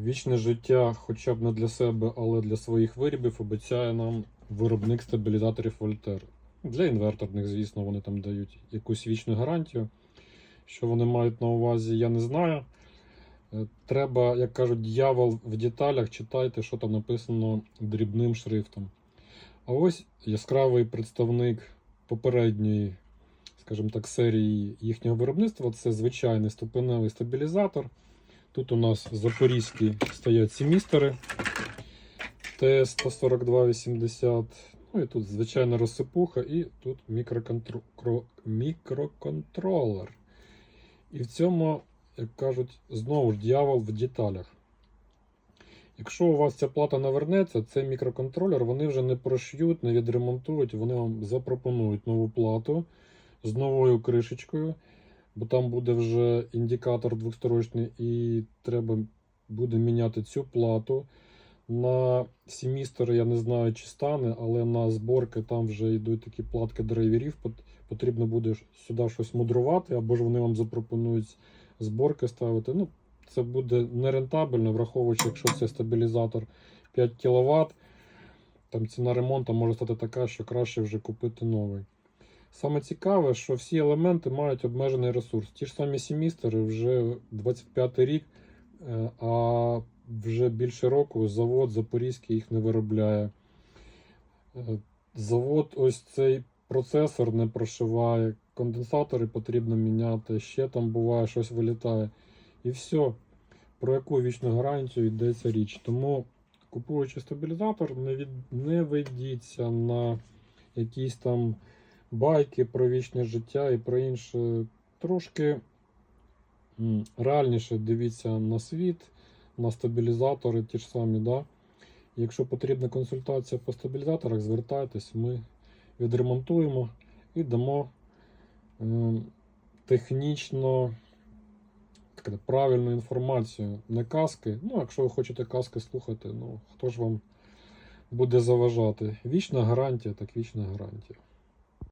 Вічне життя, хоча б не для себе, але для своїх виробів, обіцяє нам виробник стабілізаторів Вольтер. Для інверторних, звісно, вони там дають якусь вічну гарантію. Що вони мають на увазі, я не знаю. Е, Треба, як кажуть, дьявол в деталях, читайте, що там написано дрібним шрифтом. А ось яскравий представник попередньої, скажімо так, серії їхнього виробництва це звичайний ступеневий стабілізатор. Тут у нас запорізькі стоять семістери Т14280. Ну і тут звичайна розсипуха, і тут мікроконтр... мікроконтролер. І в цьому, як кажуть, знову ж дьявол в деталях. Якщо у вас ця плата навернеться, цей мікроконтролер вони вже не прошьють, не відремонтують, вони вам запропонують нову плату з новою кришечкою, бо там буде вже індикатор двохсторочний, і треба буде міняти цю плату. На семістери я не знаю, чи стане, але на зборки там вже йдуть такі платки драйверів. Потрібно буде сюди щось мудрувати, або ж вони вам запропонують зборки ставити. Ну, це буде нерентабельно, враховуючи, якщо це стабілізатор 5 кВт, там ціна ремонту може стати така, що краще вже купити новий. Саме цікаве, що всі елементи мають обмежений ресурс. Ті ж самі семістери вже 25 рік, е, а вже більше року завод Запорізький їх не виробляє. Е, Завод ось цей процесор не прошиває, конденсатори потрібно міняти, ще там буває щось вилітає. І все. Про яку вічну гарантію йдеться річ. Тому, купуючи стабілізатор, не, від... не ведіться на якісь там байки про вічне життя і про інше. Трошки реальніше дивіться на світ, на стабілізатори ті ж самі. Да? Якщо потрібна консультація по стабілізаторах, звертайтесь, ми відремонтуємо і дамо ем, технічно сказати, правильну інформацію, не казки. Ну, якщо ви хочете казки слухати, ну хто ж вам буде заважати? Вічна гарантія, так вічна гарантія.